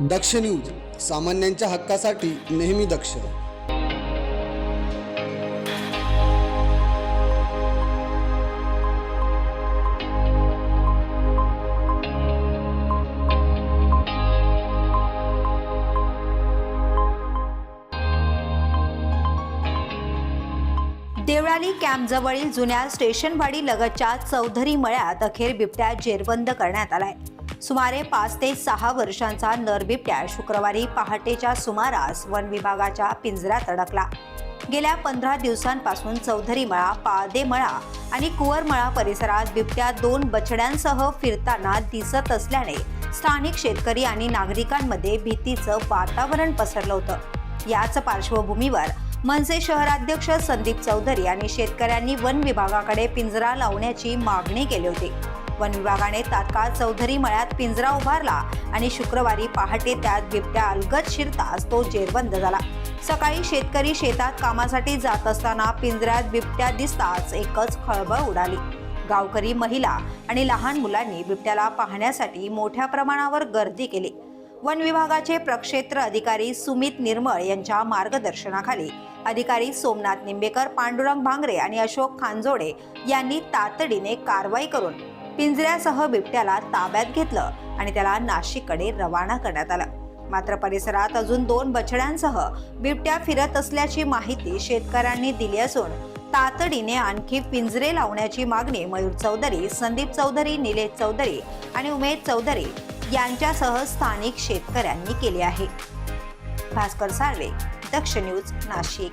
दक्ष news सामान्यांच्या हक्कासाठी नेहमी दक्ष. देवळाली कॅम्पजवळील जुन्या स्टेशनवाडी लगतच्या चौधरी मळ्यात अखेर बिबट्या जेरबंद करण्यात आलाय. सुमारे पाच ते सहा वर्षांचा नर बिबट्या शुक्रवारी पहाटेच्या सुमारास वन विभागाच्या पिंजऱ्यात अडकला. गेल्या पंधरा दिवसांपासून चौधरी मळा पाळदे मळा आणि कुवरमळा परिसरात बिबट्या दोन बछड्यांसह फिरताना दिसत असल्याने स्थानिक शेतकरी आणि नागरिकांमध्ये भीतीचं वातावरण पसरलं होतं. याच पार्श्वभूमीवर मनसे शहराध्यक्ष संदीप चौधरी आणि शेतकऱ्यांनी वन विभागाकडे पिंजरा लावण्याची मागणी केली होती. वन विभागाने तात्काळ चौधरी मळ्यात पिंजरा उभारला आणि शुक्रवारी पहाटे त्यात बिबट्या अलगत शिरताच तो जेरबंद झाला. सकाळी शेतकरी शेतात कामासाठी जात असताना पिंजऱ्यात बिबट्या दिसताच एकच खळबळ उडाली. गावकरी महिला आणि लहान मुलांनी बिबट्याला पाहण्यासाठी मोठ्या प्रमाणावर गर्दी केली. वन विभागाचे प्रक्षेत्र अधिकारी सुमित निर्मळ यांच्या मार्गदर्शनाखाली अधिकारी सोमनाथ निंबेकर पांडुरंग भांगरे आणि अशोक खांजोडे यांनी तातडीने कारवाई करून पिंजऱ्यासह बिबट्याला ताब्यात घेतलं आणि त्याला नाशिककडे रवाना करण्यात आलं. मात्र परिसरात अजून दोन बछड्यांसह बिबट्या फिरत असल्याची माहिती शेतकऱ्यांनी दिली असून तातडीने आणखी पिंजरे लावण्याची मागणी मयूर चौधरी संदीप चौधरी निलेश चौधरी आणि उमेश चौधरी यांच्यासह स्थानिक शेतकऱ्यांनी केली आहे. भास्कर साळवे दक्ष न्यूज नाशिक.